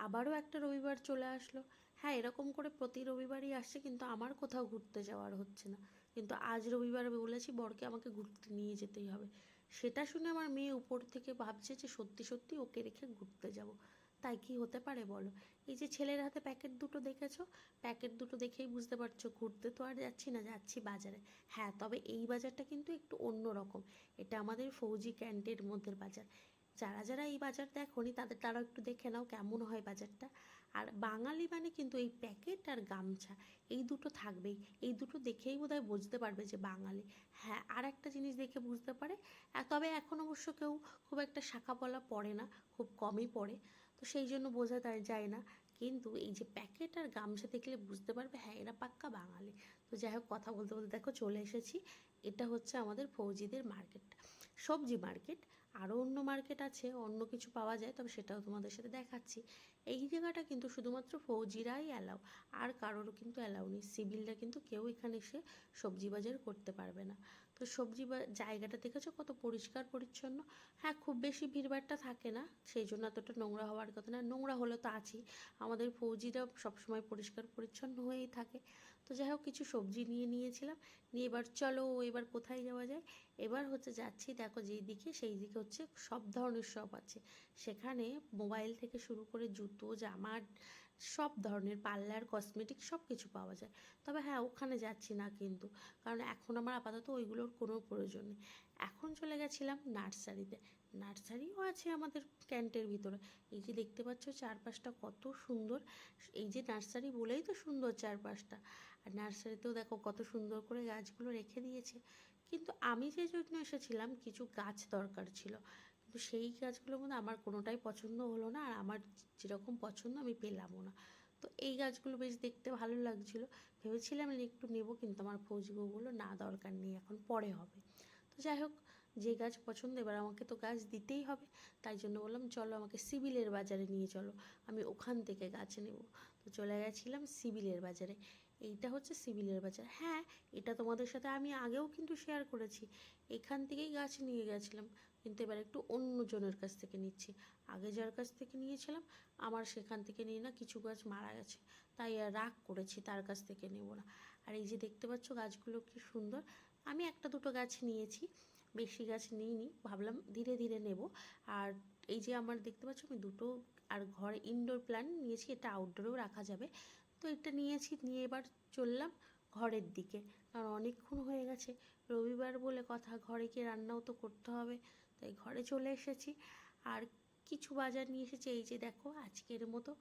আবারও একটা রবিবার চলে আসলো। হ্যাঁ এরকম করে প্রতি রবিবারই আসছে কিন্তু আমার কোথাও ঘুরতে যাওয়ার হচ্ছে না। কিন্তু আজ রবিবার বলেছি, বরকে আমাকে ঘুরতে নিয়ে যেতেই হবে। সেটা শুনে আমার মেয়ে উপর থেকে ভাবছে যে সত্যি সত্যি ওকে রেখে ঘুরতে যাব। তাই কি হতে পারে বলো? এই যে ছেলের হাতে প্যাকেট দুটো দেখেছ? প্যাকেট দুটো দেখেই বুঝতে পারছ, ঘুরতে তো আর যাচ্ছি না, যাচ্ছি বাজারে। হ্যাঁ তবে এই বাজারটা কিন্তু একটু অন্য রকম এটা আমাদের ফৌজি ক্যান্টের মধ্যে বাজার। যারা যারা এই বাজার দেখোনি তাদের তারাও একটু দেখে নাও কেমন হয় বাজারটা। আর বাঙালি মানে কিন্তু এই প্যাকেট আর গামছা, এই দুটো থাকবেই। এই দুটো দেখেই বোধহয় বুঝতে পারবে যে বাঙালি। হ্যাঁ আর একটা জিনিস দেখে বুঝতে পারে। তবে এখন অবশ্য কেউ খুব একটা শাখা পলা পড়ে না, খুব কমই পড়ে। তো সেই জন্য বোঝা যায় না। কিন্তু এই যে প্যাকেট আর গামছা দেখলে বুঝতে পারবে হ্যাঁ এরা পাক্কা বাঙালি। তো যাই হোক, কথা বলতে বলতে দেখো চলে এসেছি। এটা হচ্ছে আমাদের ফৌজিদের মার্কেটটা সবজি মার্কেট আরও অন্য মার্কেট আছে, অন্য কিছু পাওয়া যায়, তবে সেটাও তোমাদের সাথে দেখাচ্ছি। এই জায়গাটা কিন্তু শুধুমাত্র ফৌজিরাই অ্যালাউ আর কারোরও কিন্তু অ্যালাউ নেই। সিভিলরা কিন্তু কেউ এখানে এসে সবজি বাজার করতে পারবে না। তো সবজি জায়গাটা দেখেছ কত পরিষ্কার পরিচ্ছন্ন? হ্যাঁ খুব বেশি ভিড়ভাড়টা থাকে না, সেই জন্য এতটা নোংরা হওয়ার কথা না। নোংরা হলে তো আছেই। আমাদের ফৌজিরা সবসময় পরিষ্কার পরিচ্ছন্ন হয়েই থাকে। তো যাই হোক, কিছু সবজি নিয়ে নিয়েছিলাম। নিয়ে এবার চলো, এবার কোথায় যাওয়া যায়? এবার হচ্ছে যাচ্ছি, দেখো যেই দিকে, সেই দিকে হচ্ছে সব ধরনের শপ আছে। সেখানে মোবাইল থেকে শুরু করে জুতো, জামা সব ধরনের পার্লার, কসমেটিক সব কিছু পাওয়া যায়। তবে হ্যাঁ ওখানে যাচ্ছি না কিন্তু। কারণ এখন আমার আপাতত ওইগুলোর কোনো প্রয়োজন নেই। এখন চলে গেছিলাম নার্সারিতে। নার্সারিও আছে আমাদের ক্যান্টের ভিতরে। এই যে দেখতে পাচ্ছ চারপাশটা কত সুন্দর। এই যে নার্সারি বলেই তো সুন্দর চারপাশটা। আর নার্সারিতেও দেখো কত সুন্দর করে গাছগুলো রেখে দিয়েছে। কিন্তু আমি যে জন্য এসেছিলাম, কিছু গাছ দরকার ছিল। কিন্তু সেই গাছগুলোর মধ্যে আমার কোনোটাই পছন্দ হলো না আর আমার যেরকম পছন্দ আমি পেলামও না। তো এই গাছগুলো বেশ দেখতে ভালো লাগছিল। ভেবেছিলাম একটু নেব কিন্তু আমার ফৌজিবু বলল, না, দরকার নেই, এখন পরে হবে। তো যাই হোক যে গাছ পছন্দ, এবার আমাকে তো গাছ দিতেই হবে। তাই জন্য বললাম, চলো আমাকে সিভিলের বাজারে নিয়ে চলো। আমি ওখান থেকে গাছ নেব। তো চলে গেছিলাম সিভিলের বাজারে। এইটা হচ্ছে সিভিলের বাজার। হ্যাঁ এটা তোমাদের সাথে আমি আগেও কিন্তু শেয়ার করেছি। এখান থেকেই গাছ নিয়ে গেছিলাম। কিন্তু এবার একটু অন্যজনের কাছ থেকে নিচ্ছি। আগে যার কাছ থেকে নিয়েছিলাম, আমার সেখান থেকে নিয়ে না কিছু গাছ মারা গেছে। তাই আর রাগ করেছি, তার কাছ থেকে নেব না। আর এই যে দেখতে পাচ্ছ গাছগুলো কি সুন্দর। আমি একটা দুটো গাছ নিয়েছি। বেশি গাছ নিইনি, ভাবলাম ধীরে ধীরে নেব। আর এই যে আমার দেখতে পাচ্ছ, আমি দুটো আর ঘরে ইনডোর প্ল্যান্ট নিয়েছি, এটা আউটডোরেও রাখা যাবে। তো এটা নিয়েছি, নিয়ে এবার চললাম ঘরের দিকে। কারণ অনেকক্ষণ হয়ে গেছে, রবিবার বলে কথা, ঘরে গিয়ে রান্নাও তো করতে হবে। তাই ঘরে চলে এসেছি। আর কিছু বাজার নিয়ে এসেছি, এই যে দেখো, আজকের মতো